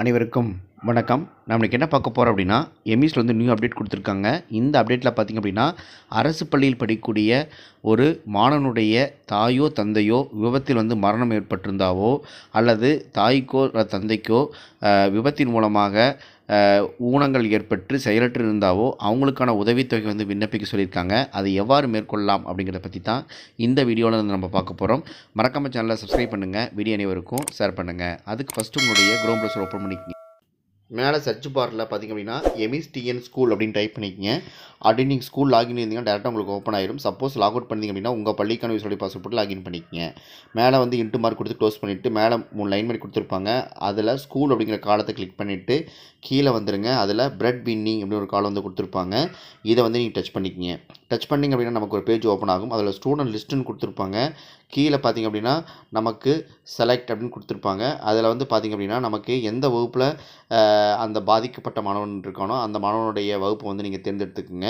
அனைவருக்கும் வணக்கம். நம்ம இன்றைக்கி என்ன பார்க்க போகிறோம் அப்படின்னா எம்இஸில் வந்து நியூ அப்டேட் கொடுத்துருக்காங்க. இந்த அப்டேட்டில் பார்த்திங்க அப்படின்னா அரசு பள்ளியில் படிக்கக்கூடிய ஒரு மாணவனுடைய தாயோ தந்தையோ விபத்தில் வந்து மரணம் ஏற்பட்டிருந்தாவோ அல்லது தாய்க்கோ தந்தைக்கோ விபத்தின் மூலமாக ஊனங்கள் ஏற்பட்டு செயலற்று இருந்தாவோ அவங்களுக்கான உதவித்தொகை வந்து விண்ணப்பிக்க சொல்லியிருக்காங்க. அதை எவ்வாறு மேற்கொள்ளலாம் அப்படிங்கிறத பற்றி தான் இந்த வீடியோவில் வந்து நம்ம பார்க்க போகிறோம் மறக்காம சேனலை சப்ஸ்கிரைப் பண்ணுங்கள் வீடியோ அனைவருக்கும் ஷேர் பண்ணுங்கள் அதுக்கு ஃபஸ்ட்டு உங்களுடைய குரோம் ப்ரௌசர் ஓப்பன் பண்ணிக்கங்க. மேலே சர்ச் பாரில் பார்த்தீங்க அப்படின்னா எமிஸ் டிஎன் ஸ்கூல் அப்படின்னு டைப் பண்ணிக்கங்க. அப்படி நீங்கள் ஸ்கூல் லாகின் இருந்தீங்கன்னா டேரெக்டாக உங்களுக்கு ஓப்பன் ஆயிரும். சப்போஸ் லாக் அவுட் பண்ணிங்க அப்படின்னா உங்கள் பள்ளிக்கான விசுவலி பாஸ்வேர்ட் போட்டு லாகின் பண்ணிக்கங்க. மேலே வந்து இன்ட்டு மார்க் கொடுத்து க்ளோஸ் பண்ணிவிட்டு மேலே மூணு லைன் மாதிரி கொடுத்துருப்பாங்க. அதில் ஸ்கூல் அப்படிங்கிற காலத்தை கிளிக் பண்ணிவிட்டு கீழே வந்துருங்க. அதில் பிரெட் பின்னிங் அப்படின்னு ஒரு காலம் வந்து கொடுத்துருப்பாங்க. இதை வந்து நீங்கள் டச் பண்ணிக்கங்க. டச் பண்ணிங்க அப்படின்னா நமக்கு ஒரு பேஜ் ஓப்பன் ஆகும். அதில் ஸ்டூடெண்ட் லிஸ்ட்டுன்னு கொடுத்துருப்பாங்க. கீழே பார்த்தீங்க அப்படின்னா நமக்கு செலக்ட் அப்படின்னு கொடுத்துருப்பாங்க. அதில் வந்து பார்த்தீங்க அப்படின்னா நமக்கு எந்த வகுப்பில் அந்த பாதிக்கப்பட்ட மாணவன் இருக்கானோ அந்த மாணவனுடைய வகுப்பு வந்து நீங்கள் தேர்ந்தெடுத்துக்குங்க.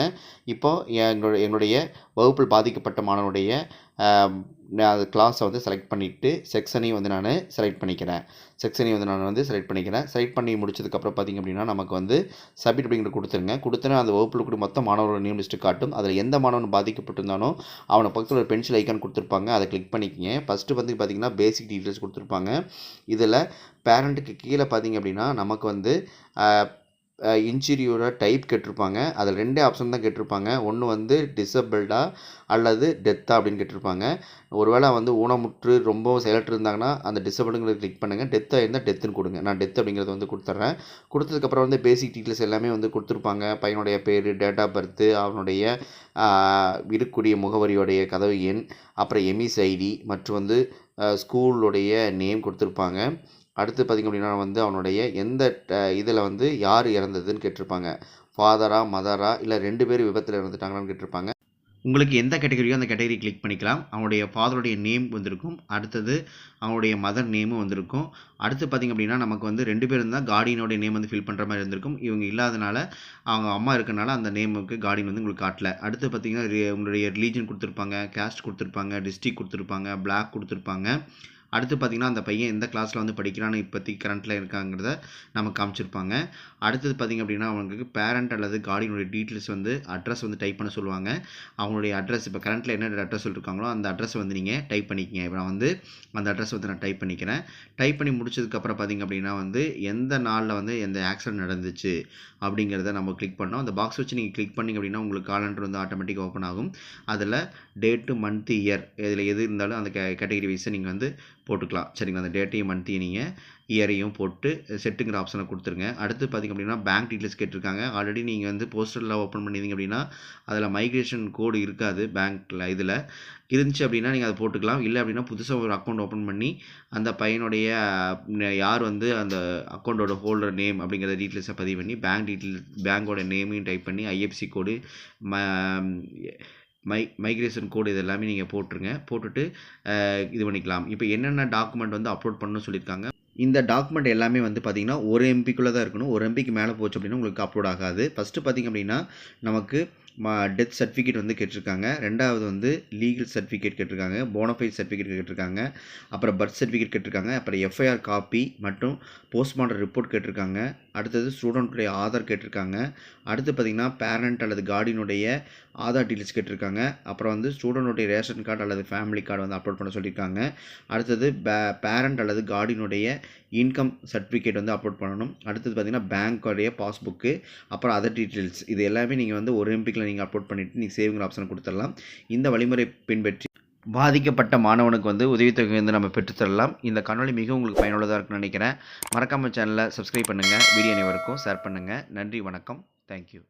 இப்போ எங்களுடைய என்னுடைய வகுப்பில் பாதிக்கப்பட்ட மாணவனுடைய நான் அது கிளாஸை வந்து செலக்ட் பண்ணிவிட்டு செக்ஷனையும் வந்து நான் செலக்ட் பண்ணிக்கிறேன். செக்ஷனையும் வந்து நான் வந்து செலக்ட் பண்ணிக்கிறேன். செலக்ட் பண்ணி முடிச்சதுக்கப்புறம் பார்த்திங்க அப்படின்னா நமக்கு வந்து சப்மிட் அப்படிங்கிற கொடுத்துருங்க. கொடுத்தனா அந்த வகுப்பில் கூட மொத்த மாணவரோட நேம் லிஸ்ட்டு காட்டும். அதில் எந்த மாணவன் பாதிக்கப்பட்டிருந்தானோ அவனை பக்கத்தில் ஒரு பென்சில் ஐக்கான் கொடுத்துருப்பாங்க. அதை கிளிக் பண்ணிக்கங்க. ஃபஸ்ட்டு வந்து பார்த்திங்கன்னா பேசிக் டீட்டெயில்ஸ் கொடுத்துருப்பாங்க. இதில் பேரண்ட்டுக்கு கீழே பார்த்திங்க அப்படின்னா நமக்கு வந்து இன்ஜுரியோட டைப் கேட்டிருப்பாங்க. அதில் ரெண்டே ஆப்ஷன் தான் கேட்டிருப்பாங்க. ஒன்று வந்து டிசபிள்டா அல்லது டெத்தா அப்படின்னு கேட்டிருப்பாங்க. ஒருவேளை வந்து ஊனமுற்று ரொம்ப செயலற்று இருந்தாங்கன்னா அந்த டிசபிளுங்கிறத கிளிக் பண்ணுங்கள் டெத்தாக இருந்தால் டெத்துன்னு கொடுங்க. நான் டெத் அப்படிங்கிறத வந்து கொடுத்துட்றேன். கொடுத்ததுக்கப்புறம் வந்து பேசிக் டீட்டெயில்ஸ் எல்லாமே வந்து கொடுத்துருப்பாங்க. பையனுடைய பேர் டேட் ஆஃப் பர்த்து அவனுடைய இருக்கக்கூடிய முகவரியோடைய கதவு எண் அப்புறம் எம்இஸ் ஐடி மற்றும் வந்து ஸ்கூலுடைய நேம் கொடுத்துருப்பாங்க. அடுத்து பார்த்திங்க அப்படின்னா வந்து அவனுடைய எந்த இதில் வந்து யார் இறந்ததுன்னு கேட்டிருப்பாங்க. ஃபாதரா மதரா இல்லை ரெண்டு பேர் விபத்தில் இறந்துட்டாங்களான்னு கேட்டிருப்பாங்க. உங்களுக்கு எந்த கேட்டகரியோ அந்த கேட்டகரி கிளிக் பண்ணிக்கலாம். அவனுடைய ஃபாதருடைய நேம் வந்திருக்கும். அடுத்தது அவனுடைய மதர் நேமும் வந்திருக்கும். அடுத்து பார்த்திங்க அப்படின்னா நமக்கு வந்து ரெண்டு பேர் இருந்தால் கார்டியனோடைய நேம் வந்து ஃபில் பண்ணுற மாதிரி இருந்திருக்கும். இவங்க இல்லாதனால அவங்க அம்மா இருக்கனால அந்த நேமுக்கு கார்டியன் வந்து உங்களுக்கு காட்டல. அடுத்து பார்த்தீங்கன்னா உங்களுடைய ரிலீஜன் கொடுத்துருப்பாங்க கேஸ்ட் கொடுத்துருப்பாங்க டிஸ்ட்ரிக் கொடுத்துருப்பாங்க பிளாக் கொடுத்துருப்பாங்க. அடுத்து பார்த்திங்கன்னா அந்த பையன் எந்த கிளாஸில் வந்து படிக்கிறான்னு இப்போதைக்கு கரண்ட்டில் இருக்காங்கிறத நமக்கு காமிச்சிருப்பாங்க. அடுத்தது பார்த்திங்க அப்படின்னா அவங்களுக்கு பேரண்ட் அல்லது கார்டியனுடைய டீட்டெயில்ஸ் வந்து அட்ரஸ் வந்து டைப் பண்ண சொல்லுவாங்க. அவங்களுடைய அட்ரஸ் இப்போ கரண்ட்டில் என்ன அட்ரஸ் சொல்லியிருக்காங்களோ அந்த அட்ரஸ் வந்து நீங்கள் டைப் பண்ணிக்கங்க. இப்போ நான் வந்து அந்த அட்ரஸ் வந்து நான் டைப் பண்ணிக்கிறேன். டைப் பண்ணி முடிச்சதுக்கப்புறம் பார்த்திங்க அப்படின்னா வந்து எந்த நாளில் வந்து எந்த ஆக்சிடென்ட் நடந்துச்சு அப்படிங்கிறத நம்ம கிளிக் பண்ணோம். அந்த பாக்ஸ் வச்சு நீங்கள் கிளிக் பண்ணிங்க அப்படின்னா உங்களுக்கு காலண்டர் வந்து ஆட்டோமேட்டிக் ஓப்பன் ஆகும். அதில் டேட்டு மந்த் இயர் இதில் எது இருந்தாலும் அந்த கே கேட்டகரி வைஸை நீங்கள் வந்து போட்டுக்கலாம். சரிங்களா? அந்த டேட்டையும் மந்த்தையும் நீங்கள் இயரையும் போட்டு செட்டுங்கிற ஆப்ஷனை கொடுத்துருங்க. அடுத்து பார்த்திங்க அப்படின்னா பேங்க் டீட்டெயில்ஸ் கேட்டிருக்காங்க. ஆல்ரெடி நீங்கள் வந்து போஸ்டலில் ஓப்பன் பண்ணியிருந்தீங்க அப்படின்னா அதில் மைக்ரேஷன் கோடு இருக்காது பேங்க்கில் இதில். இருந்துச்சு அப்படின்னா நீங்கள் அதை போட்டுக்கலாம். இல்லை அப்படின்னா புதுசாக ஒரு அக்கௌண்ட் ஓப்பன் பண்ணி அந்த பையனுடைய யார் வந்து அந்த அக்கௌண்ட்டோட ஹோல்டர் நேம் அப்படிங்கிற டீட்டெயில்ஸை பதிவு பண்ணி பேங்க் டீட்டெயில் பேங்கோட நேமையும் டைப் பண்ணி ஐஎஃப்சி கோடு ம மை மைக்ரேஷன் கோடு இது எல்லாமே நீங்கள் போட்டுருங்க. போட்டுட்டு இது பண்ணிக்கலாம். இப்போ என்னென்ன டாக்குமெண்ட் வந்து அப்லோட் பண்ணணும்னு சொல்லியிருக்காங்க. இந்த டாக்குமெண்ட் எல்லாமே வந்து பார்த்திங்கன்னா ஒரு எம்பிக்குள்ளே தான் இருக்கணும். ஒரு எம்பிக்கு மேலே போச்சு அப்படின்னா உங்களுக்கு அப்லோட் ஆகாது. ஃபஸ்ட்டு பார்த்திங்க அப்படின்னா நமக்கு டெத் சர்டிஃபிகேட் வந்து கேட்டிருக்காங்க. ரெண்டாவது வந்து லீகல் சர்டிஃபிகேட் கேட்டிருக்காங்க. போனஃபைட் சர்டிஃபிகேட் கேட்டிருக்காங்க. அப்புறம் பர்த் சர்டிஃபிகேட் கேட்டிருக்காங்க. அப்புறம் எஃப்ஐஆர் காப்பி மற்றும் போஸ்ட்மார்ட்டம் ரிப்போர்ட் கேட்டிருக்காங்க. அடுத்தது ஸ்டூடெண்ட்டுடைய ஆதார் கேட்டிருக்காங்க. அடுத்து பார்த்திங்கன்னா பேரண்ட் அல்லது கார்டினுடைய ஆதார் டீட்டெயில்ஸ் கேட்டிருக்காங்க. அப்புறம் வந்து ஸ்டூடெண்ட்டுடைய ரேஷன் கார்டு அல்லது ஃபேமிலி கார்டு வந்து அப்லோட் பண்ண சொல்லியிருக்காங்க. அடுத்தது பே பேரண்ட் அல்லது கார்டினுடைய இன்கம் சர்டிஃபிகேட் வந்து அப்லோட் பண்ணணும். அடுத்தது பார்த்திங்கன்னா பேங்க்கோடைய பாஸ்புக்கு அப்புறம் அதர் டீட்டெயில்ஸ் இது எல்லாமே நீங்கள் வந்து ஒரு எம்பிக்கில் நீங்கள் அப்லோட் பண்ணிவிட்டு நீங்கள் சேவிங் ஆப்ஷன் கொடுத்துடலாம். இந்த வழிமுறை பின்பற்றி பாதிக்கப்பட்ட மாணவனுக்கு வந்து உதவித்தொகை வந்து நம்ம பெற்றுத்தரலாம் இந்த காணொளி மிகவும் உங்களுக்கு பயனுள்ளதாக இருக்குன்னு நினைக்கிறேன். மறக்காமல் சேனலை சப்ஸ்கிரைப் பண்ணுங்கள் வீடியோ அனைவருக்கும் ஷேர் பண்ணுங்கள் நன்றி வணக்கம். தேங்க்யூ